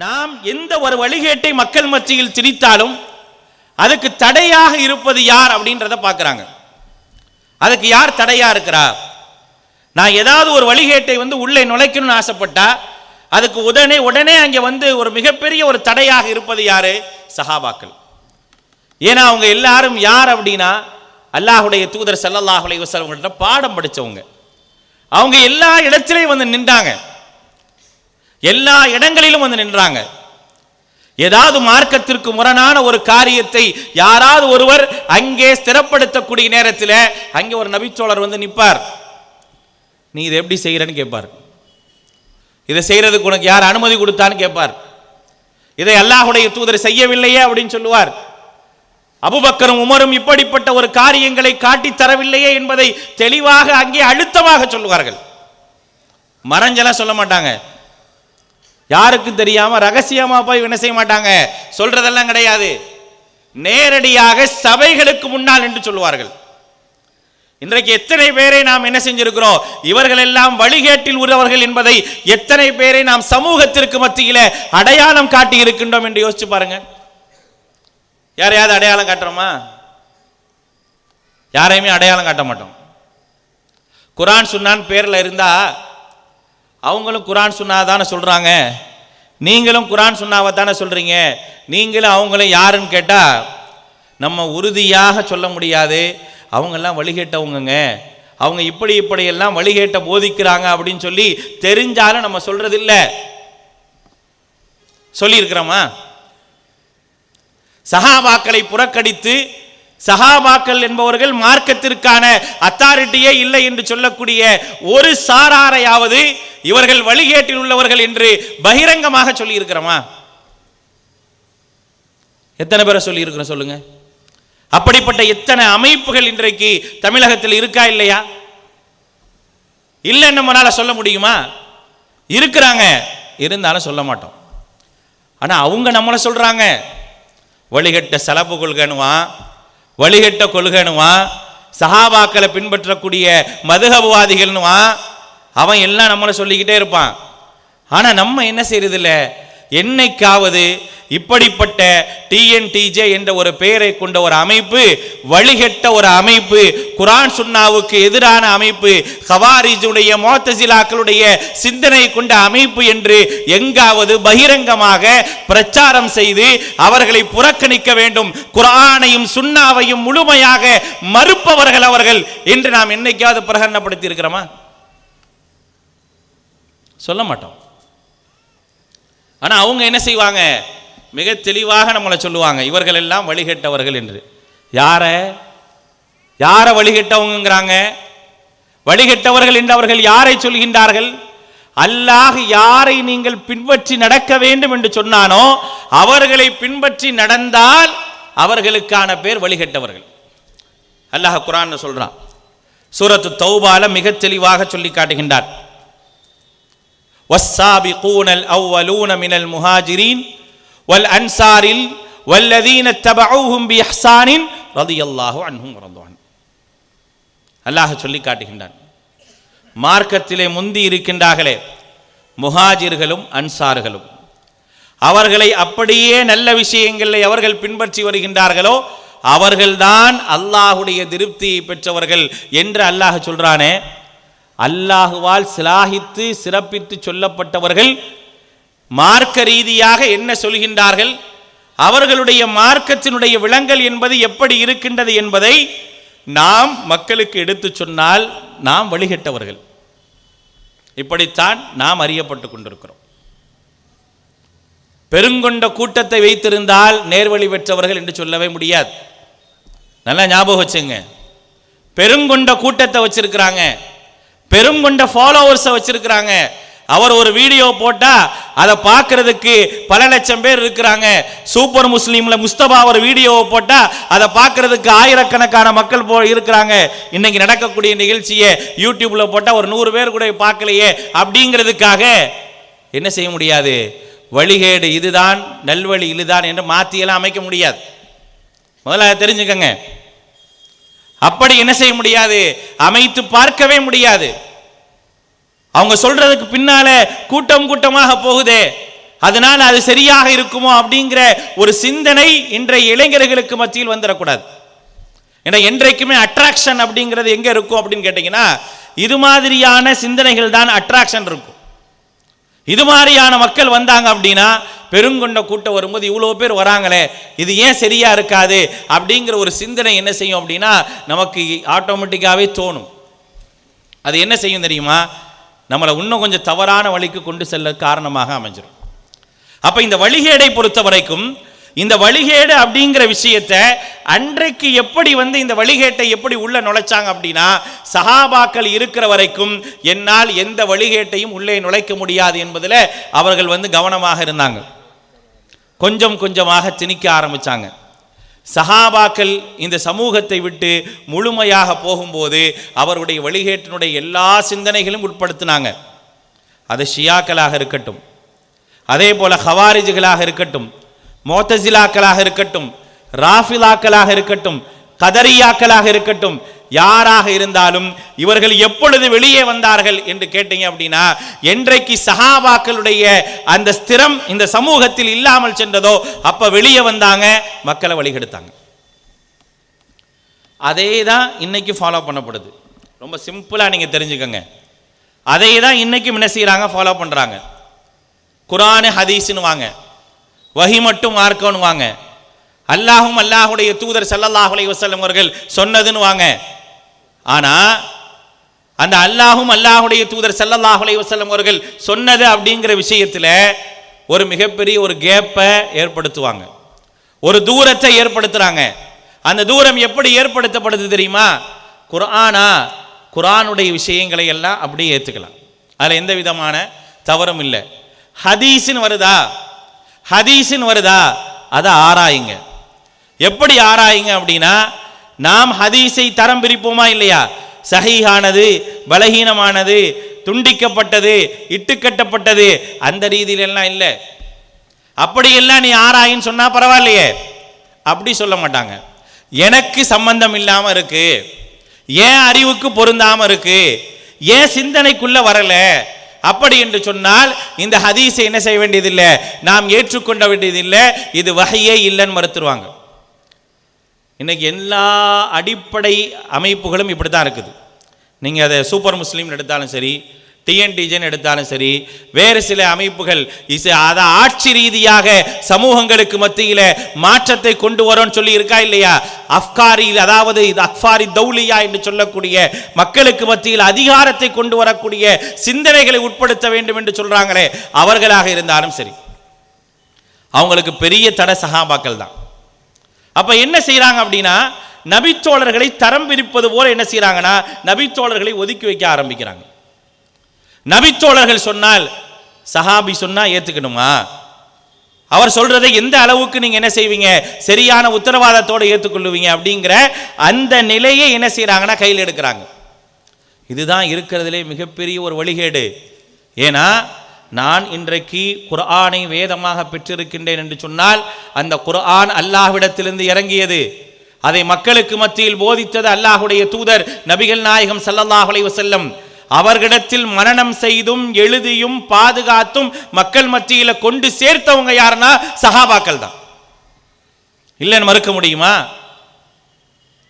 நாம் எந்த ஒரு வழிகேட்டை மக்கள் மத்தியில் திணித்தாலும் அதுக்கு தடையாக இருப்பது யார் அப்படின்றத பார்க்குறாங்க. அதுக்கு யார் தடையாக இருக்கிறா? நான் ஏதாவது ஒரு வழிகேட்டை வந்து உள்ளே நுழைக்கணும்னு ஆசைப்பட்டா அதுக்கு உடனே உடனே அங்கே வந்து ஒரு மிகப்பெரிய ஒரு தடையாக இருப்பது யார்? சஹாபாக்கள். ஏன்னா அவங்க எல்லாரும் யார் அப்படின்னா அல்லாஹுடைய தூதர் ஸல்லல்லாஹு அலைஹி பாடம் படிச்சவங்க அவங்க எல்லா இடத்துலையும் வந்து நின்றாங்க. எல்லா இடங்களிலும் வந்து நின்றாங்க. ஏதாவது மார்க்கத்திற்கு முரணான ஒரு காரியத்தை யாராவது ஒருவர் அங்கே ஸ்திரப்படுத்தக்கூடிய நேரத்தில் அங்கே ஒரு நபிச்சோழர் வந்து நிற்பார். நீ இதை எப்படி செய்கிறன்னு கேட்பார். இதை செய்கிறதுக்கு உனக்கு யார் அனுமதி கொடுத்தான்னு கேட்பார். இதை அல்லாஹுடைய தூதர் செய்யவில்லையே அப்படின்னு சொல்லுவார். அபுபக்கரும் உமரும் இப்படிப்பட்ட ஒரு காரியங்களை காட்டித் தரவில்லையே என்பதை தெளிவாக அங்கே அழுத்தமாக சொல்லுவார்கள். மறைஞ்செல்லாம் சொல்ல மாட்டாங்க. யாருக்கும் தெரியாம ரகசியமா போய் என்ன செய்ய மாட்டாங்க? சொல்றதெல்லாம் கிடையாது. நேரடியாக சபைகளுக்கு முன்னால் என்று சொல்லுவார்கள். இன்றைக்கு எத்தனை பேரை நாம் என்ன செஞ்சிருக்கிறோம்? இவர்கள் எல்லாம் வழிகேட்டில் உள்ளவர்கள் என்பதை எத்தனை பேரை நாம் சமூகத்திற்கு மத்தியில அடையாளம் காட்டி இருக்கின்றோம் என்று யோசிச்சு பாருங்க. யாரையாவது அடையாளம் காட்டுறோமா? யாரையுமே அடையாளம் காட்ட மாட்டோம். குரான் சுன்னான் பேர்ல இருந்தா அவங்களும் குரான் சுன்னாதானே சொல்கிறாங்க நீங்களும் குரான் சொன்னாவை தானே சொல்கிறீங்க நீங்களும் அவங்களும் யாருன்னு கேட்டால் நம்ம உறுதியாக சொல்ல முடியாது. அவங்கெல்லாம் வழிகேட்டவங்கங்க. அவங்க இப்படி இப்படியெல்லாம் வழிகேட்ட போதிக்கிறாங்க அப்படின்னு சொல்லி தெரிஞ்சாலும் நம்ம சொல்கிறதில்ல இல்ல சொல்லியிருக்கிறோமா? சஹாபாக்களை புறக்கணித்து சஹாபாக்கள் என்பவர்கள் மார்க்கத்திற்கான அத்தாரிட்டியே இல்லை என்று சொல்லக்கூடிய ஒரு சாராரையாவது இவர்கள் வழிகேட்டில் உள்ளவர்கள் என்று பகிரங்கமாக சொல்லியிருக்கிறோமா? எத்தனை பேரை சொல்லியிருக்கிறோம் சொல்லுங்க. அப்படிப்பட்ட எத்தனை அமைப்புகள் இன்றைக்கு தமிழகத்தில் இருக்கா இல்லையா? இல்லை நம்மளால சொல்ல முடியுமா? இருக்கிறாங்க. இருந்தாலும் சொல்ல மாட்டோம். ஆனால் அவங்க நம்மளை சொல்கிறாங்க வழிகட்ட செலவு கொள்கணுவான் வழிகட்ட கொள்கணுவான் சஹாபாக்களை பின்பற்றக்கூடிய மதுகபவாதிகள்னுவான் அவன் எல்லாம் நம்மளை சொல்லிக்கிட்டே இருப்பான். ஆனால் நம்ம என்ன செய்யறதில்லை என்னைக்காவது இப்படிப்பட்ட டிஎன்டிஜே என்ற ஒரு பெயரை கொண்ட ஒரு அமைப்பு வழிகட்ட ஒரு அமைப்பு குரான் சுன்னாவுக்கு எதிரான அமைப்பு ஹவாரிஜுடைய மோத்தசிலாக்களுடைய சிந்தனை கொண்ட அமைப்பு என்று எங்காவது பகிரங்கமாக பிரச்சாரம் செய்து அவர்களை புறக்கணிக்க வேண்டும். குரானையும் சுன்னாவையும் முழுமையாக மறுப்பவர்கள் அவர்கள் என்று நாம் என்னைக்காவது பிரகடனப்படுத்தி இருக்கிறோமா சொல்ல மாட்டோம். ஆனால் அவங்க என்ன செய்வாங்க? மிக தெளிவாக நம்மளை சொல்லுவாங்க இவர்கள் எல்லாம் வழிகட்டவர்கள் என்று. யாரை? யாரை வழிகட்டவங்கிறாங்க வழிகட்டவர்கள் என்று அவர்கள் யாரை சொல்கின்றார்கள்? அல்லாஹ் யாரை நீங்கள் பின்பற்றி நடக்க வேண்டும் என்று சொன்னானோ அவர்களை பின்பற்றி நடந்தால் அவர்களுக்கான பேர் வழிகட்டவர்கள். அல்லாஹ் குரான் சொல்றான். சூரத்து தௌபால மிக தெளிவாக சொல்லி காட்டுகின்றார் والسابقون الأولون من المهاجرين والأنصار والذين اتبعوهم بإحسان رضي الله عنهم ورضوا عنه அல்லாஹ் சொல்லி காட்டுகின்றான் மார்க்கத்திலே முந்தி இருக்கின்றார்களே முஹாஜிர்களும் அன்சார்களும் அவர்களை அப்படியே நல்ல விஷயங்களை அவர்கள் பின்பற்றி வருகின்றார்களோ அவர்கள்தான் அல்லாஹுடைய திருப்தியை பெற்றவர்கள் என்று அல்லாஹ் சொல்றானே அல்லாஹுவால் சிலாகித்து சிறப்பித்து சொல்லப்பட்டவர்கள் மார்க்க ரீதியாக என்ன சொல்கின்றார்கள்? அவர்களுடைய மார்க்கத்தினுடைய விலங்கல் என்பது எப்படி இருக்கின்றது என்பதை நாம் மக்களுக்கு எடுத்து சொன்னால் நாம் வழிகட்டவர்கள். இப்படித்தான் நாம் அறியப்பட்டு கொண்டிருக்கிறோம். பெருங்கொண்ட கூட்டத்தை வைத்திருந்தால் நேர்வழி பெற்றவர்கள் என்று சொல்லவே முடியாது. நல்லா ஞாபகம் வச்சுங்க. பெருங்கொண்ட கூட்டத்தை வச்சிருக்கிறாங்க. பெருங்கொண்ட ஃபாலோவர்ஸை வச்சிருக்கிறாங்க. அவர் ஒரு வீடியோ போட்டா அதை பார்க்கறதுக்கு பல லட்சம் பேர் இருக்கிறாங்க. சூப்பர் முஸ்லீம்ல முஸ்தபா ஒரு வீடியோவை போட்டா அதை பார்க்கறதுக்கு ஆயிரக்கணக்கான மக்கள் போ இருக்கிறாங்க. இன்னைக்கு நடக்கக்கூடிய நிகழ்ச்சியை யூடியூப்ல போட்டா ஒரு நூறு பேர் கூட பார்க்கலையே அப்படிங்கிறதுக்காக என்ன செய்ய முடியாது? வழிகேடு இதுதான் நல்வழி இதுதான் என்று மாத்தியெல்லாம் அமைக்க முடியாது. முதல்ல தெரிஞ்சுக்கங்க. அப்படி என்ன செய்ய முடியாது? அமைத்து பார்க்கவே முடியாது. அவங்க சொல்றதுக்கு பின்னால கூட்டம் கூட்டமாக போகுதே. அதனால் அது சரியாக இருக்குமோ அப்படிங்கிற ஒரு சிந்தனை இன்றைய இளைஞர்களுக்கு மத்தியில் வந்துடக்கூடாது. ஏன்னா என்றைக்குமே அட்ராக்ஷன் அப்படிங்கிறது எங்க இருக்கும் அப்படின்னு கேட்டிங்கன்னா இது மாதிரியான சிந்தனைகள் தான் அட்ராக்ஷன் இருக்கும். இது மாதிரியான மக்கள் வந்தாங்க அப்படின்னா பெருங்கொண்ட கூட்டம் வரும்போது இவ்வளோ பேர் வராங்களே இது ஏன் சரியா இருக்காது? அப்படிங்கிற ஒரு சிந்தனை என்ன செய்யும் அப்படின்னா நமக்கு ஆட்டோமேட்டிக்காகவே தோணும். அது என்ன செய்யும் தெரியுமா? நம்மளை இன்னும் கொஞ்சம் தவறான வழிக்கு கொண்டு செல்ல காரணமாக அமைஞ்சிடும் அப்போ இந்த வழிகேடை பொறுத்த வரைக்கும் இந்த வழிகேடு அப்படிங்கிற விஷயத்தை அன்றைக்கு எப்படி வந்து இந்த வழிகேட்டை எப்படி உள்ள நுழைச்சாங்க அப்படின்னா சஹாபாக்கள் இருக்கிற வரைக்கும் என்னால் எந்த வழிகேட்டையும் உள்ளே நுழைக்க முடியாது என்பதில் அவர்கள் வந்து கவனமாக இருந்தாங்க. கொஞ்சம் கொஞ்சமாக திணிக்க ஆரம்பிச்சாங்க. சஹாபாக்கள் இந்த சமூகத்தை விட்டு முழுமையாக போகும்போது அவருடைய வழிகேட்டினுடைய எல்லா சிந்தனைகளும் உட்படுத்தினாங்க. அது ஷியாக்களாக இருக்கட்டும். அதே போல ஹவாரிஜுகளாக இருக்கட்டும். மோத்தசிலாக்களாக இருக்கட்டும் ராஃபிலாக்களாக இருக்கட்டும் கதரியாக்களாக இருக்கட்டும் யாராக இருந்தாலும் இவர்கள் எப்பொழுது வெளியே வந்தார்கள் என்று கேட்டீங்க அப்படின்னா என்றைக்கு சஹாபாக்களுடைய அந்த ஸ்திரம் இந்த சமூகத்தில் இல்லாமல் சென்றதோ அப்ப வெளியே வந்தாங்க மக்களை வழிகெடுத்தாங்க. அதே தான் இன்னைக்கு ஃபாலோ பண்ணப்படுது. ரொம்ப சிம்பிளா நீங்க தெரிஞ்சுக்கங்க. அதே தான் இன்னைக்கும் என்ன செய்றாங்க? ஃபாலோ பண்றாங்க. குரானு ஹதீஸ்னு வாங்க. வஹி மட்டும் மார்க்கம்னு வாங்க அல்லாஹும் அல்லாஹுடைய தூதர் ஸல்லல்லாஹு அலைஹி வஸல்லம் அவர்கள் சொன்னதுன்னு வாங்க ஆனால் அந்த அல்லாஹும் அல்லாஹுடைய தூதர் ஸல்லல்லாஹு அலைஹி வஸல்லம் அவர்கள் சொன்னது அப்படிங்கிற விஷயத்தில் ஒரு மிகப்பெரிய ஒரு கேப்பை ஏற்படுத்துவாங்க. ஒரு தூரத்தை ஏற்படுத்துகிறாங்க அந்த தூரம் எப்படி ஏற்படுத்தப்படுது தெரியுமா? குரானா குரானுடைய விஷயங்களை எல்லாம் அப்படியே ஏற்றுக்கலாம் அதில் எந்த விதமான தவறும் இல்லை. ஹதீஸ்னு வருதா? ஹதீஸுன்னு வருதா? அதை ஆராயுங்க. எப்படி ஆராயுங்க அப்படின்னா நாம் ஹதீஸை தரம் பிரிப்போமா இல்லையா? சகிஹானது பலகீனமானது துண்டிக்கப்பட்டது இட்டுக்கட்டப்பட்டது அந்த ரீதியிலெல்லாம் இல்லை. அப்படியெல்லாம் நீ ஆராயின்னு சொன்னால் பரவாயில்லையே. அப்படி சொல்ல மாட்டாங்க. எனக்கு சம்பந்தம் இல்லாமல் இருக்கு. ஏன் அறிவுக்கு பொருந்தாமல் இருக்குது ஏன் சிந்தனைக்குள்ளே வரலை? அப்படி என்று சொன்னால் இந்த ஹதீஸை என்ன செய்ய வேண்டியதில்லை? நாம் ஏற்றுக்கொண்ட வேண்டியதில்லை. இது வகையே இல்லைன்னு மறுத்துருவாங்க. இன்றைக்கி எல்லா அடிப்படை அமைப்புகளும் இப்படி தான் இருக்குது. நீங்கள் அதை சூப்பர் முஸ்லீம் எடுத்தாலும் சரி டிஎன்டிஜன் எடுத்தாலும் சரி வேறு சில அமைப்புகள் இசை அதை ஆட்சி ரீதியாக சமூகங்களுக்கு மத்தியில் மாற்றத்தை கொண்டு வரோம்னு சொல்லி இருக்கா இல்லையா? அஃப்காரி அதாவது இது அக்ஃபாரி தௌலியா என்று சொல்லக்கூடிய மக்களுக்கு மத்தியில் அதிகாரத்தை கொண்டு வரக்கூடிய சிந்தனைகளை உட்படுத்த வேண்டும் என்று சொல்கிறாங்களே அவர்களாக இருந்தாலும் சரி. அவங்களுக்கு பெரிய தடை சகாபாக்கள் தான். அப்போ என்ன செய்கிறாங்க அப்படின்னா நபித்தோழர்களை தரம் பிரிப்பது போல என்ன செய்கிறாங்கன்னா நபித்தோழர்களை ஒதுக்கி வைக்க ஆரம்பிக்கிறாங்க. நபித்தோழர்கள் சொன்னால் சஹாபி சொன்னால் ஏற்றுக்கணுமா அவர் சொல்றதை எந்த அளவுக்கு நீங்க என்ன செய்வீங்க? சரியான உத்தரவாதத்தோடு ஏற்றுக்கொள்ளுவீங்க அப்படிங்கிற அந்த நிலையை என்ன செய்யறாங்கன்னா கையில் எடுக்கிறாங்க. இதுதான் இருக்கிறதுலே மிகப்பெரிய ஒரு வழிகேடு. ஏன்னா நான் இன்றைக்கு குர்ஆனை வேதமாக பெற்றிருக்கின்றேன் என்று சொன்னால் அந்த குர்ஆன் அல்லாஹ்விடத்திலிருந்து இறங்கியது. அதை மக்களுக்கு மத்தியில் போதித்தது அல்லாஹுடைய தூதர் நபிகள் நாயகம் ஸல்லல்லாஹு அலைஹி செல்லம் அவர்களிடத்தில் மரணம் செய்தும் எழுதியும் பாதுகாத்தும் மக்கள் மத்தியில் கொண்டு சேர்த்தவங்க யாருன்னா சஹாபாக்கள் தான். இல்லைன்னு மறுக்க முடியுமா?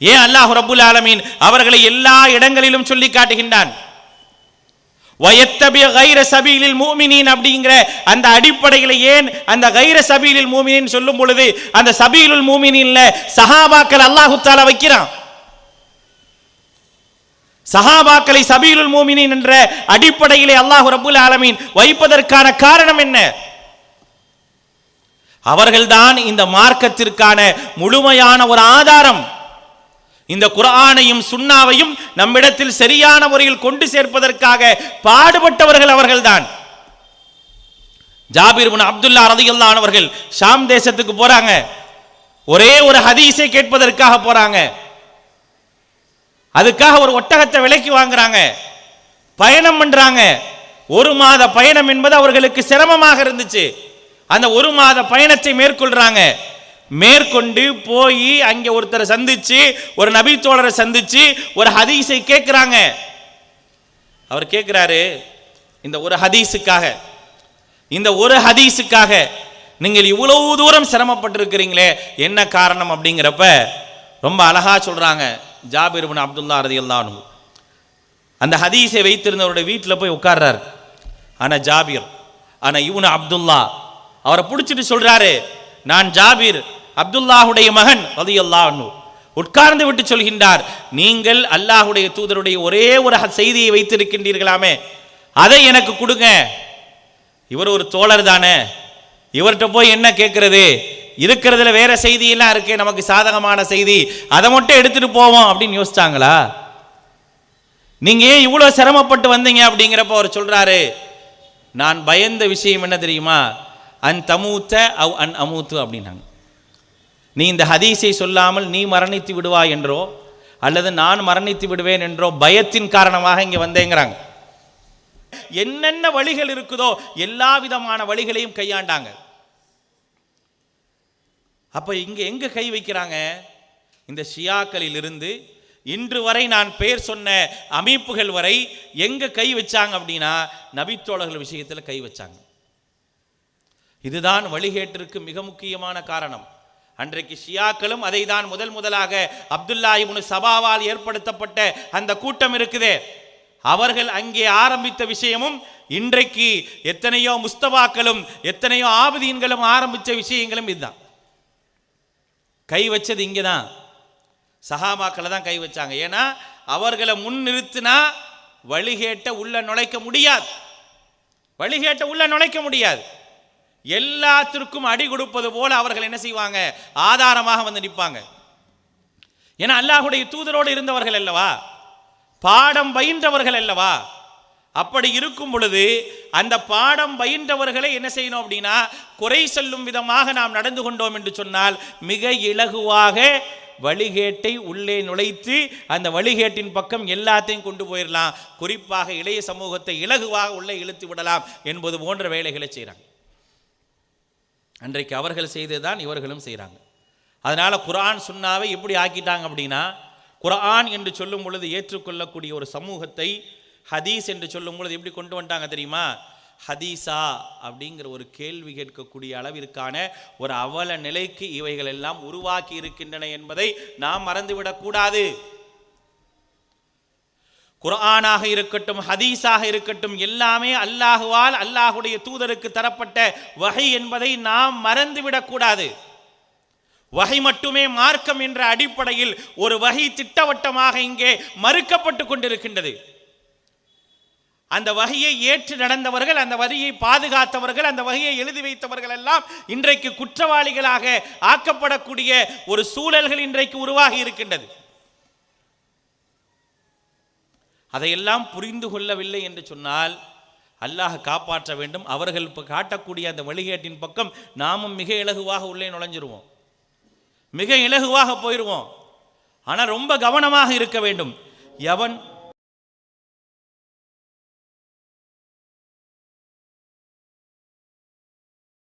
ஏன் அல்லாஹ் ரபுல் ஆலமீன் அவர்களை எல்லா இடங்களிலும் சொல்லி காட்டுகின்றான்? வயத்தபிய கைர சபீலில் மூமினின் அப்படிங்கிற அந்த அடிப்படையில் ஏன் அந்த கைர சபீலில் மூமினின் சொல்லும் பொழுது அந்த சபீலுல் மூமினின்ல சஹாபாக்கள் அல்லாஹுத்தால வைக்கிறான்? சஹாபாக்களை சபீலுல் மோமினின் என்ற அடிப்படையிலே அல்லாஹு ரபுல் ஆலமீன் வைப்பதற்கான காரணம் என்ன? அவர்கள்தான் இந்த மார்க்கத்திற்கான முழுமையான ஒரு ஆதாரம். இந்த குரானையும் சுண்ணாவையும் நம்மிடத்தில் சரியான முறையில் கொண்டு சேர்ப்பதற்காக பாடுபட்டவர்கள் அவர்கள்தான். ஜாபீர் பின் அப்துல்லா ரதியல்லான் அவர்கள் ஷாம் தேசத்துக்கு போறாங்க. ஒரே ஒரு ஹதீஸை கேட்பதற்காக போறாங்க. அதுக்காக ஒரு ஒட்டகத்தை விலைக்கு வாங்குறாங்க. பயணம் பண்றாங்க. ஒரு மாத பயணம் என்பது அவர்களுக்கு சிரமமாக இருந்துச்சு. அந்த ஒரு மாத பயணத்தை மேற்கொள்றாங்க. மேற்கொண்டு போய் அங்கே ஒருத்தரை சந்திச்சு ஒரு நபி தோழரை சந்திச்சு ஒரு ஹதீஸை கேட்குறாங்க. அவர் கேட்குறாரு இந்த ஒரு ஹதீஸுக்காக இந்த ஒரு ஹதீஸுக்காக நீங்கள் இவ்வளவு தூரம் சிரமப்பட்டிருக்கிறீங்களே என்ன காரணம் அப்படிங்கிறப்ப ரொம்ப அழகா சொல்றாங்க. ஜாபிர் இப்னு அப்துல்லா ரதியல்லாஹு அந்த ஹதீஸை வைத்திருந்தவருடைய வீட்டில் போய் உட்கார்றாரு. ஆனால் ஜாபீர் ஆனால் இவனு அப்துல்லா. அவரை பிடிச்சிட்டு சொல்கிறாரு நான் ஜாபீர் அப்துல்லாஹுடைய மகன். ரதியல்லாஹு உட்கார்ந்து விட்டு சொல்கின்றார் நீங்கள் அல்லாஹுடைய தூதருடைய ஒரே ஒரு செய்தியை வைத்திருக்கின்றீர்களாமே. அதை எனக்கு கொடுங்க. இவர் ஒரு தோழர் தானே. இவர்கிட்ட போய் என்ன கேட்கறது இருக்கிறதுல வேற செய்தியெல்லாம் இருக்கு நமக்கு சாதகமான செய்தி. அதை மட்டும் எடுத்துட்டு போவோம் அப்படின்னு யோசிச்சாங்களா? நீங்க ஏன் இவ்வளவு சிரமப்பட்டு வந்தீங்க அப்படிங்கிறப்ப அவர் சொல்றாரு நான் பயந்த விஷயம் என்ன தெரியுமா? அன் தமூத்த அவ் அன் அமூத்து அப்படின்னாங்க. நீ இந்த ஹதீஸை சொல்லாமல் நீ மரணித்து விடுவா என்றோ அல்லது நான் மரணித்து விடுவேன் என்றோ பயத்தின் காரணமாக இங்கே வந்தேங்கிறாங்க. என்னென்ன வழிகள் இருக்குதோ எல்லா விதமான வழிகளையும் கையாண்டாங்க. அப்ப இங்க எங்க கை வைக்கிறாங்க? இந்த ஷியாக்களில் இருந்து இன்று வரை நான் பேர் சொன்ன அமைப்புகள் வரை எங்க கை வச்சாங்க அப்படின்னா நபித்தோழர்கள் விஷயத்துல கை வச்சாங்க. இதுதான் வழிகேட்டிற்கு மிக முக்கியமான காரணம். அன்றைக்கு ஷியாக்களும் அதை தான் முதல் முதலாக அப்துல்லா இப்னு சபாவால் ஏற்படுத்தப்பட்ட அந்த கூட்டம் இருக்குதே. அவர்கள் அங்கே ஆரம்பித்த விஷயமும் இன்றைக்கு எத்தனையோ முஸ்தபாக்களும் எத்தனையோ ஆபதீன்களும் ஆரம்பித்த விஷயங்களும் இதுதான். கை வச்சது இங்கே தான் சஹாபாக்களை தான் கை வச்சாங்க. ஏன்னா அவர்களை முன் நிறுத்தினா வழிகேட்ட உள்ள நுழைக்க முடியாது. வழிகேட்ட உள்ள நுழைக்க முடியாது. எல்லாத்திற்கும் அடி கொடுப்பது போல அவர்கள் என்ன செய்வாங்க? ஆதாரமாக வந்து நிற்பாங்க. ஏன்னா அல்லாஹுடைய தூதரோடு இருந்தவர்கள் அல்லவா? பாடம் பயின்றவர்கள் அல்லவா? அப்படி இருக்கும் பொழுது அந்த பாடம் பயின்றவர்களை என்ன செய்யணும் அப்படின்னா குறை சொல்லும் விதமாக நாம் நடந்து கொண்டோம் என்று சொன்னால் மிக இலகுவாக வழிகேட்டை உள்ளே நுழைத்து அந்த வழிகேட்டின் பக்கம் எல்லாத்தையும் கொண்டு போயிடலாம் குறிப்பாக இளைய சமூகத்தை இலகுவாக உள்ளே இழுத்து விடலாம் என்பது போன்ற வேலைகளை செய்கிறாங்க அன்றைக்கு அவர்கள் செய்ததுதான் இவர்களும் செய்கிறாங்க அதனால் குரான் சுண்ணாவை எப்படி ஆக்கிட்டாங்க அப்படின்னா குரான் என்று சொல்லும் பொழுது ஏற்றுக்கொள்ளக்கூடிய ஒரு சமூகத்தை ஹதீஸ் என்று சொல்லும் பொழுது எப்படி கொண்டு வந்துட்டாங்க தெரியுமா? ஹதீஸா அப்படிங்கிற ஒரு கேள்வி கேட்கக்கூடிய அளவிற்கான ஒரு அவல நிலைக்கு இவைகள் எல்லாம் உருவாக்கி இருக்கின்றன என்பதை நாம் மறந்துவிடக்கூடாது குரானாக இருக்கட்டும் ஹதீஸாக இருக்கட்டும் எல்லாமே அல்லாஹுவால் அல்லாஹுடைய தூதருக்கு தரப்பட்ட வகை என்பதை நாம் மறந்துவிடக்கூடாது கூடாது. வகை மட்டுமே மார்க்கம் என்ற அடிப்படையில் ஒரு வகை திட்டவட்டமாக இங்கே மறுக்கப்பட்டு கொண்டிருக்கின்றது. அந்த வகையை ஏற்று நடந்தவர்கள் அந்த வரியை பாதுகாத்தவர்கள் அந்த வகையை எழுதி வைத்தவர்கள் எல்லாம் இன்றைக்கு குற்றவாளிகளாக ஆக்கப்படக்கூடிய ஒரு சூழல்கள் இன்றைக்கு உருவாகி இருக்கின்றது. அதையெல்லாம் புரிந்து கொள்ளவில்லை என்று சொன்னால் அல்லாஹ் காப்பாற்ற வேண்டும். அவர்கள் இப்போ காட்டக்கூடிய அந்த வழிகேட்டின் பக்கம் நாமும் மிக இலகுவாக உள்ளே நுழைஞ்சிருவோம். மிக இலகுவாக போயிடுவோம் ஆனால் ரொம்ப கவனமாக இருக்க வேண்டும். எவன்